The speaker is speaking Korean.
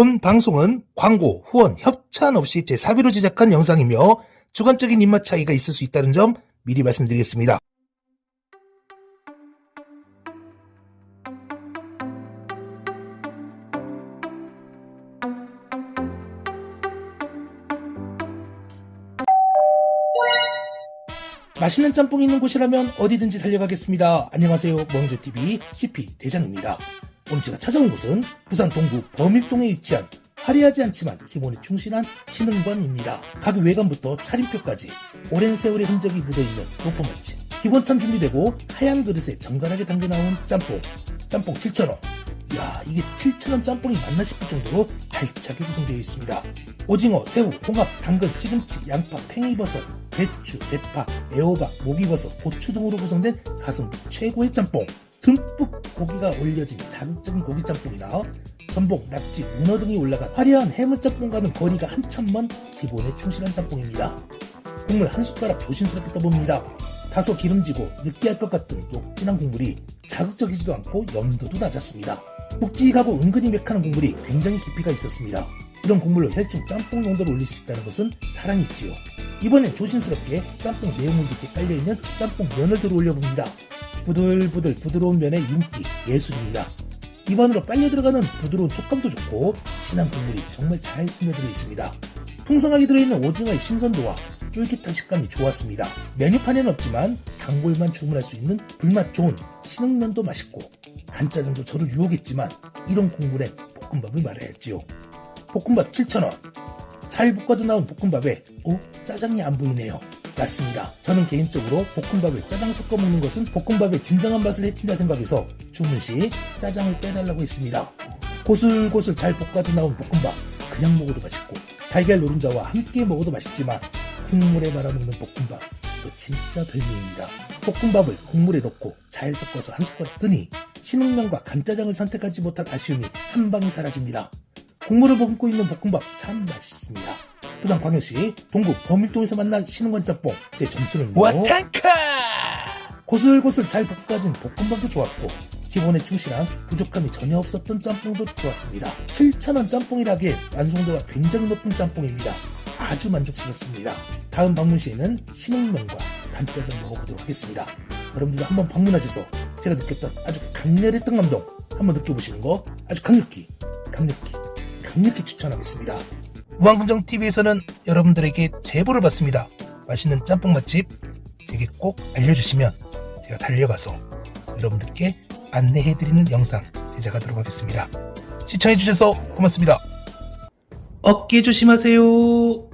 본 방송은 광고, 후원, 협찬 없이 제 사비로 제작한 영상이며 주관적인 입맛 차이가 있을 수 있다는 점 미리 말씀드리겠습니다. 맛있는 짬뽕이 있는 곳이라면 어디든지 달려가겠습니다. 안녕하세요. 멍제TV CP 대장입니다. 오늘 제가 찾아온 곳은 부산 동구 범일동에 위치한 화려하지 않지만 기본에 충실한 신흥관입니다. 가게 외관부터 차림표까지 오랜 세월의 흔적이 묻어있는 로퍼 맛집. 기본참 준비되고 하얀 그릇에 정갈하게 담겨 나온 짬뽕. 짬뽕 7,000원. 이야, 이게 7,000원 짬뽕이 맞나 싶을 정도로 알차게 구성되어 있습니다. 오징어, 새우, 홍합, 당근, 시금치, 양파, 팽이버섯, 배추, 대파, 애호박, 목이버섯, 고추 등으로 구성된 가성비 최고의 짬뽕. 듬뿍 고기가 올려진 자극적인 고기 짬뽕이나 전복, 낙지, 문어 등이 올라간 화려한 해물 짬뽕과는 거리가 한참 먼 기본에 충실한 짬뽕입니다. 국물 한 숟가락 조심스럽게 떠봅니다. 다소 기름지고 느끼할 것 같은 녹진한 국물이 자극적이지도 않고 염도도 낮았습니다. 묵직하고 은근히 매카는 국물이 굉장히 깊이가 있었습니다. 이런 국물로 혈중 짬뽕 농도를 올릴 수 있다는 것은 사랑이 있지요. 이번엔 조심스럽게 짬뽕 내용물 밑에 깔려있는 짬뽕 면을 들어 올려봅니다. 부들부들 부드러운 면의 윤기 예술입니다. 입안으로 빨려 들어가는 부드러운 촉감도 좋고 진한 국물이 정말 잘 스며들어 있습니다. 풍성하게 들어있는 오징어의 신선도와 쫄깃한 식감이 좋았습니다. 메뉴판에는 없지만 단골만 주문할 수 있는 불맛 좋은 신흥면도 맛있고 간짜장도 저를 유혹했지만 이런 국물엔 볶음밥을 말해야지요. 볶음밥 7,000원. 잘 볶아져 나온 볶음밥에 오 짜장이 안 보이네요. 맞습니다. 저는 개인적으로 볶음밥에 짜장 섞어 먹는 것은 볶음밥의 진정한 맛을 해친다 생각해서 주문 시 짜장을 빼달라고 했습니다. 고슬고슬 잘 볶아져 나온 볶음밥 그냥 먹어도 맛있고 달걀 노른자와 함께 먹어도 맛있지만 국물에 말아먹는 볶음밥 이거 진짜 별미입니다. 볶음밥을 국물에 넣고 잘 섞어서 한 숟가락 뜨니 신흥면과 간짜장을 선택하지 못한 아쉬움이 한 방에 사라집니다. 국물을 머금고 있는 볶음밥 참 맛있습니다. 부산 광역시 동구 범일동에서 만난 신흥관 짬뽕 제 점수는 와탄카! 고슬고슬 잘 볶아진 볶음밥도 좋았고 기본에 충실한 부족함이 전혀 없었던 짬뽕도 좋았습니다. 7,000원 짬뽕이라기에 완성도가 굉장히 높은 짬뽕입니다. 아주 만족스럽습니다. 다음 방문 시에는 신흥면과 간짜장 먹어보도록 하겠습니다. 여러분들도 한번 방문하셔서 제가 느꼈던 아주 강렬했던 감동 한번 느껴보시는 거 아주 강력히 강력히 강력히 추천하겠습니다. 우왕금정TV에서는 여러분들에게 제보를 받습니다. 맛있는 짬뽕 맛집 제게 꼭 알려주시면 제가 달려가서 여러분들께 안내해드리는 영상 제작하도록 하겠습니다. 시청해주셔서 고맙습니다. 어깨 조심하세요.